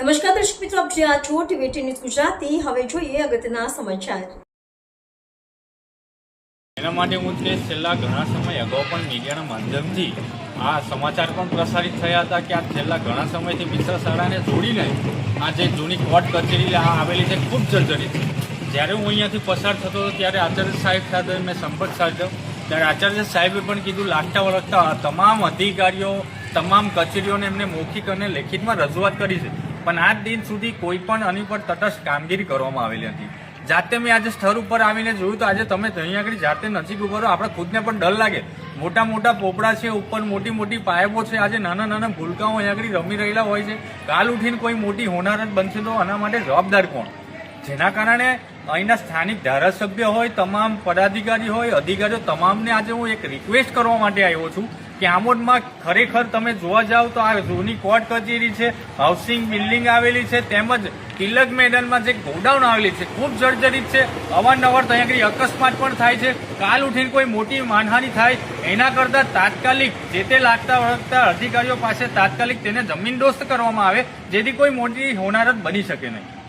નમસ્કાર દર્શક મિત્રો, આપ જ્યાં છો ટીવી ન્યૂઝ ગુજરાતી. હવે જોઈએ અગત્યના સમાચાર. એના માટે હું તે છેલ્લા ઘણા સમય અગાઉ પણ મીડિયાના માધ્યમથી આ સમાચાર પણ પ્રસારિત થયા હતા કે આ છેલ્લા ઘણા સમયથી મિશ્ર શાળાને જોડીને આ જે જૂની કોર્ટ કચેરી આ આવેલી છે ખૂબ જર્જરિત. છે જ્યારે હું અહીંયાથી પસાર થતો હતો ત્યારે આચાર્ય સાહેબ સાથે મેં સંપર્ક સાધ્યો. ત્યારે આચાર્ય સાહેબે પણ કીધું, લાગતા વળગતા તમામ અધિકારીઓ, તમામ કચેરીઓને એમને મૌખિક અને લેખિતમાં રજૂઆત કરી છે. પણ આજ દિન સુધી કોઈ પણ આની તટસ્થ કામગીરી કરવામાં આવેલી હતી જાતે મેં આજે સ્થળ ઉપર આવીને જોયું તો આજે તમે અહીંયા આગળ જાતે નજીક ઊભો આપણે ખુદને પણ ડર લાગે. મોટા મોટા પોપડા છે, ઉપર મોટી મોટી પાયપો છે, આજે નાના નાના ભૂલકાઓ અહીંયા આગળ રમી રહેલા હોય છે. કાલ ઉઠીને કોઈ મોટી હોનારત બનશે તો આના માટે જવાબદાર કોણ? જેના કારણે અહીંના સ્થાનિક ધારાસભ્ય હોય, તમામ પદાધિકારી હોય, અધિકારીઓ, તમામને આજે હું એક રિક્વેસ્ટ કરવા માટે આવ્યો છું. કે ખરેખર તમે જોવા જાઓ તો આ જૂની કોર્ટ કચેરી છે હાઉસિંગ બિલ્ડિંગ આવેલી છે, તેમજ તિલક મેદાનમાં જે ગોડાઉન આવેલી છે, ખૂબ જર્જરિત છે. અવારનવાર તો અહીંયા આગળ અકસ્માત પણ થાય છે. કાલ ઉઠીને કોઈ મોટી માનહાનિ થાય, એના કરતાં તાત્કાલિક જે તે લાગતા વળગતા અધિકારીઓ પાસે તાત્કાલિક તેને જમીનદોસ્ત કરવામાં આવે, જેથી કોઈ મોટી હોનારત બની શકે નહીં.